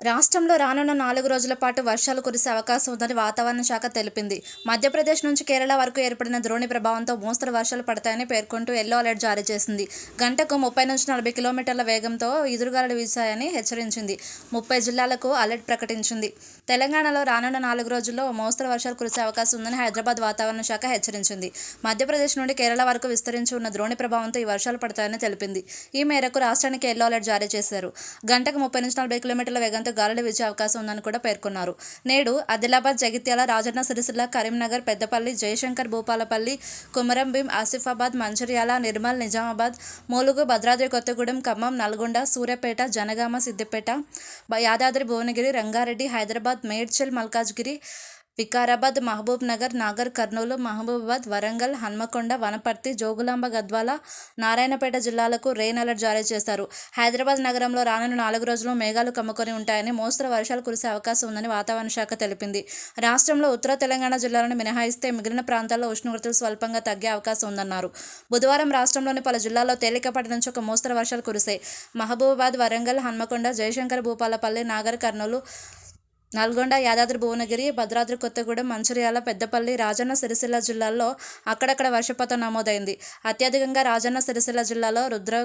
రాష్ట్రంలో రానున్న నాలుగు రోజుల పాటు వర్షాలు కురిసే అవకాశం ఉందని వాతావరణ శాఖ తెలిపింది. మధ్యప్రదేశ్ నుంచి కేరళ వరకు ఏర్పడిన ద్రోణి ప్రభావంతో మోస్తరు వర్షాలు పడతాయని పేర్కొంటూ ఎల్లో అలర్ట్ జారీ చేసింది. గంటకు ముప్పై నుంచి నలభై కిలోమీటర్ల వేగంతో ఎదురుగాలు వీశాయని హెచ్చరించింది. ముప్పై జిల్లాలకు అలర్ట్ ప్రకటించింది. తెలంగాణలో రానున్న నాలుగు రోజుల్లో మోస్తరు వర్షాలు కురిసే అవకాశం ఉందని హైదరాబాద్ వాతావరణ శాఖ హెచ్చరించింది. మధ్యప్రదేశ్ నుండి కేరళ వరకు విస్తరించి ఉన్న ద్రోణి ప్రభావంతో ఈ వర్షాలు పడతాయని తెలిపింది. ఈ మేరకు రాష్ట్రానికి ఎల్లో అలర్ట్ జారీ చేశారు. గంటకు ముప్పై నుంచి నలభై కిలోమీటర్ల వేగంతో గాలులు వీచే అవకాశం ఉందని కూడా పేర్కొన్నారు. నేడు ఆదిలాబాద్ జగిత్యాల రాజన్న సిరిసిల్ల కరీంనగర్ పెద్దపల్లి జయశంకర్ భూపాలపల్లి కుమరంభీం ఆసిఫాబాద్ మంచిర్యాల నిర్మల్ నిజామాబాద్ మూలుగు భద్రాద్రి కొత్తగూడెం ఖమ్మం నల్గొండ సూర్యాపేట జనగామ సిద్దిపేట యాదాద్రి భువనగిరి రంగారెడ్డి హైదరాబాద్ మేడ్చల్ మల్కాజ్గిరి వికారాబాద్ మహబూబ్ నగర్ నాగర్ కర్నూలు మహబూబాబాద్ వరంగల్ హన్మకొండ వనపర్తి జోగులాంబ గద్వాల నారాయణపేట జిల్లాలకు రెయిన్ అలర్ట్ జారీ చేశారు. హైదరాబాద్ నగరంలో రానున్న నాలుగు రోజులు మేఘాలు కమ్ముకొని ఉంటాయని మోస్తరు వర్షాలు కురిసే అవకాశం ఉందని వాతావరణ శాఖ తెలిపింది. రాష్ట్రంలో ఉత్తర తెలంగాణ జిల్లాలను మినహాయిస్తే మిగిలిన ప్రాంతాల్లో ఉష్ణోగ్రతలు స్వల్పంగా తగ్గే అవకాశం ఉందన్నారు. బుధవారం రాష్ట్రంలోని పలు జిల్లాల్లో తేలికపాటి నుంచి ఒక మోస్తరు వర్షాలు కురిశాయి. మహబూబాబాద్ వరంగల్ హన్మకొండ జయశంకర్ భూపాలపల్లి నాగర్ కర్నూలు నల్గొండ యాదాద్రి భువనగిరి భద్రాద్రి కొత్తగూడెం మంచిర్యాల పెద్దపల్లి రాజన్న సిరిసిల్ల జిల్లాల్లో అక్కడక్కడ వర్షపాతం నమోదైంది. అత్యధికంగా రాజన్న సిరిసిల్ల జిల్లాలో రుద్ర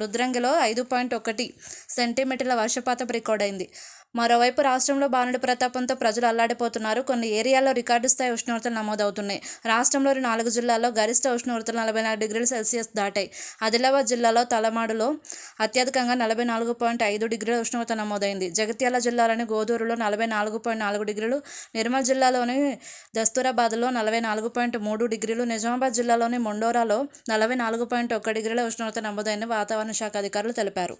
రుద్రంగిలో ఐదు పాయింట్ ఒకటి సెంటీమీటర్ల వర్షపాతం రికార్డైంది. మరోవైపు రాష్ట్రంలో బాణుడి ప్రతాపంతో ప్రజలు అల్లాడిపోతున్నారు. కొన్ని ఏరియాల్లో రికార్డు స్థాయి ఉష్ణోగ్రతలు నమోదవుతున్నాయి. రాష్ట్రంలోని నాలుగు జిల్లాల్లో గరిష్ట ఉష్ణోగ్రతలు నలభై నాలుగు డిగ్రీల సెల్సియస్ దాటాయి. ఆదిలాబాద్ జిల్లాలో తలమాడులో అత్యధికంగా నలభై నాలుగు పాయింట్ ఐదు డిగ్రీల ఉష్ణోగ్రత నమోదైంది. జగిత్యాల జిల్లాలోని గోదూరులో నలభై నాలుగు పాయింట్ నాలుగు డిగ్రీలు నిర్మల్ జిల్లాలోని దస్తూరాబాద్లో నలభై నాలుగు పాయింట్ మూడు డిగ్రీలు నిజామాబాద్ జిల్లాలోని మొండోరాలో నలభై నాలుగు పాయింట్ ఒక్క డిగ్రీల ఉష్ణోగ్రత నమోదైందని వాతావరణ శాఖ అధికారులు తెలిపారు.